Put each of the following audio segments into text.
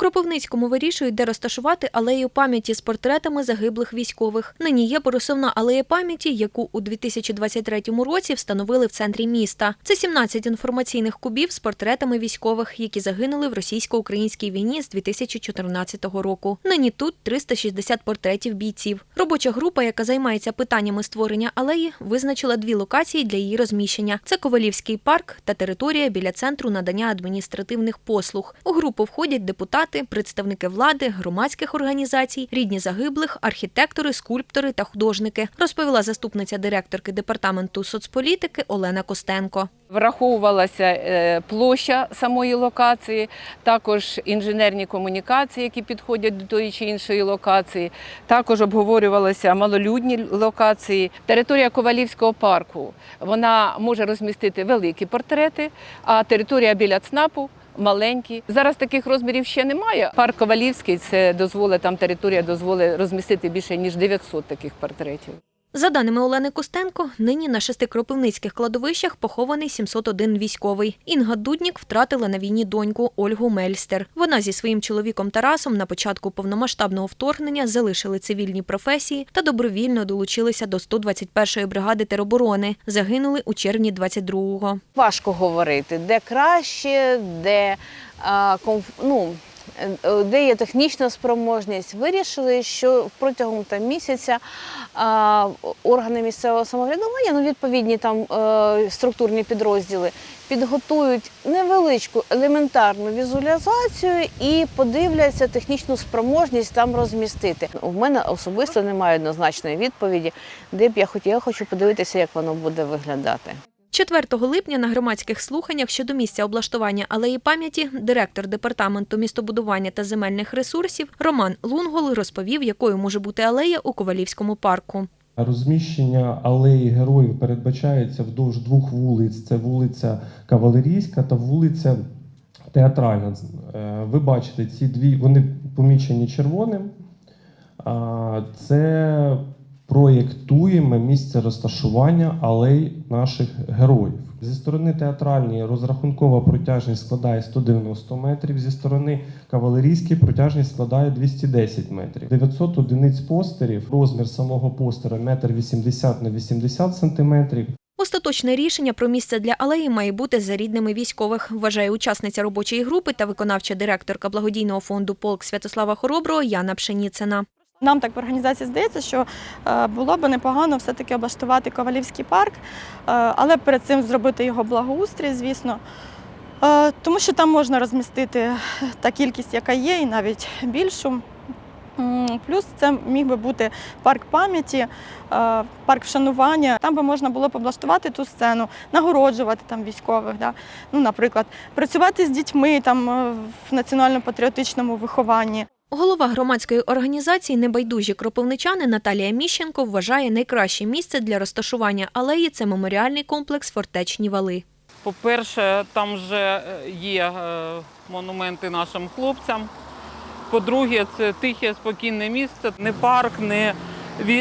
Кропивницькому вирішують, де розташувати алею пам'яті з портретами загиблих військових. Нині є порисовна алея пам'яті, яку у 2023 році встановили в центрі міста. Це 17 інформаційних кубів з портретами військових, які загинули в російсько-українській війні з 2014 року. Нині тут 360 портретів бійців. Робоча група, яка займається питаннями створення алеї, визначила дві локації для її розміщення: це Ковалівський парк та територія біля центру надання адміністративних послуг. У групу входять депутати, представники влади, громадських організацій, рідні загиблих, архітектори, скульптори та художники, розповіла заступниця директорки департаменту соцполітики Олена Костенко. Враховувалася е, площа самої локації, також інженерні комунікації, які підходять до тої чи іншої локації. Також обговорювалися малолюдні локації. Територія Ковалівського парку вона може розмістити великі портрети, а територія біля ЦНАПу маленькі. Зараз таких розмірів ще немає. Парк Ковалівський це дозволить, там територія дозволить розмістити більше ніж 900 таких портретів. За даними Олени Костенко, нині на шести кропивницьких кладовищах похований 701 військовий. Інга Дуднік втратила на війні доньку Ольгу Мельстер. Вона зі своїм чоловіком Тарасом на початку повномасштабного вторгнення залишили цивільні професії та добровільно долучилися до 121-ї бригади тероборони. Загинули у червні 22-го. важко говорити, де краще, де, а, комф... ну, де є технічна спроможність. Вирішили, що протягом там, місяця а, органи місцевого самоврядування, ну, відповідні там е, структурні підрозділи, підготують невеличку елементарну візуалізацію і подивляться технічну спроможність там розмістити. У мене особисто немає однозначної відповіді, де б я хотіла, я хочу подивитися, як воно буде виглядати. 4 липня на громадських слуханнях щодо місця облаштування алеї пам'яті директор департаменту містобудування та земельних ресурсів Роман Лунгол розповів, якою може бути алея у Ковалівському парку. Розміщення алеї героїв передбачається вдовж двох вулиць: це вулиця Кавалерійська та вулиця Театральна. Е, Ви бачите, ці дві вони помічені червоним. Це проєктуємо місце розташування алей наших героїв. Зі сторони театральної розрахункова протяжність складає 190 метрів, зі сторони кавалерійської протяжність складає 210 метрів. 900 одиниць постерів, розмір самого постера 1,80 на 80 сантиметрів. Остаточне рішення про місце для алеї має бути за рідними військових, вважає учасниця робочої групи та виконавча директорка благодійного фонду Полк Святослава Хороброго Яна Пшеніцина. Нам так в організації здається, що е, було б непогано все-таки облаштувати Ковалівський парк, е, але перед цим зробити його благоустрій, звісно. Е, Тому що там можна розмістити та кількість, яка є, і навіть більшу. Плюс це міг би бути парк пам'яті, парк вшанування. Там би можна було б облаштувати ту сцену, нагороджувати там військових. Да? Ну, наприклад, працювати з дітьми там в національно-патріотичному вихованні. Голова громадської організації Небайдужі кропивничани Наталія Міщенко вважає найкраще місце для розташування алеї це меморіальний комплекс Фортечні вали. По-перше, там вже е, є е, монументи нашим хлопцям. По-друге, це тихе, спокійне місце, не парк, не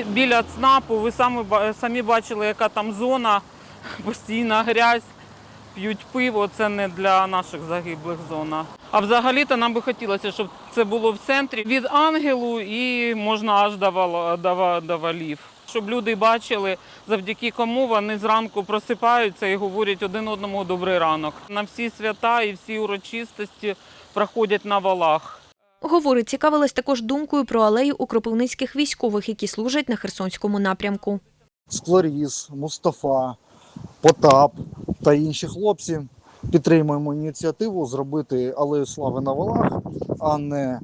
біля ЦНАПу. Ви самі бачили, яка там зона, постійна грязь, п'ють пиво. Це не для наших загиблих зона. А взагалі-то нам би хотілося, щоб це було в центрі від ангелу і можна аж до, вал- до, до валів. Щоб люди бачили, завдяки кому вони зранку просипаються і говорять один одному добрий ранок. На всі свята і всі урочистості проходять на валах. Говорить, цікавилась також думкою про алею у кропивницьких військових, які служать на Херсонському напрямку. Склоріз, Мустафа, Потап та інші хлопці підтримуємо ініціативу зробити алею слави на валах, а не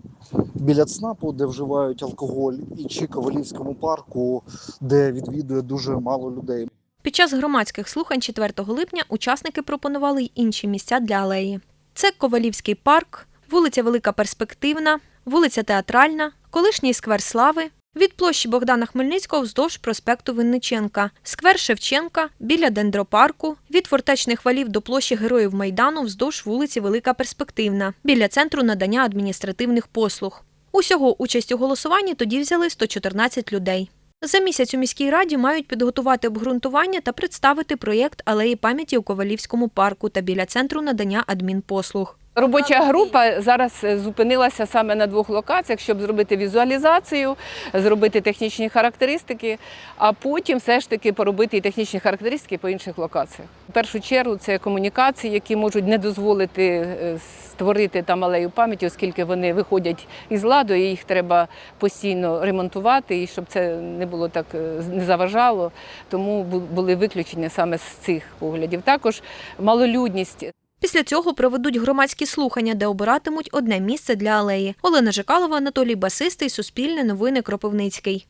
біля ЦНАПу, де вживають алкоголь, і чи Ковалівському парку, де відвідує дуже мало людей. Під час громадських слухань 4 липня учасники пропонували й інші місця для алеї. Це Ковалівський парк, вулиця Велика Перспективна, вулиця Театральна, колишній сквер Слави, від площі Богдана Хмельницького вздовж проспекту Винниченка, сквер Шевченка, біля дендропарку, від фортечних валів до площі Героїв Майдану вздовж вулиці Велика Перспективна, біля центру надання адміністративних послуг. Усього участь у голосуванні тоді взяли 114 людей. За місяць у міській раді мають підготувати обґрунтування та представити проєкт алеї пам'яті у Ковалівському парку та біля центру надання адмінпослуг. Робоча група зараз е, зупинилася саме на двох локаціях, щоб зробити візуалізацію, зробити технічні характеристики, а потім все ж таки поробити і технічні характеристики по інших локаціях. В першу чергу це комунікації, які можуть не дозволити е, створити там алею пам'яті, оскільки вони виходять із ладу, і їх треба постійно ремонтувати, і щоб це не було так е, не заважало. Тому були виключення саме з цих поглядів. Також малолюдність. Після цього проведуть громадські слухання, де обиратимуть одне місце для алеї. Олена Жикалова, Анатолій Басистий, Суспільне новини Кропивницький.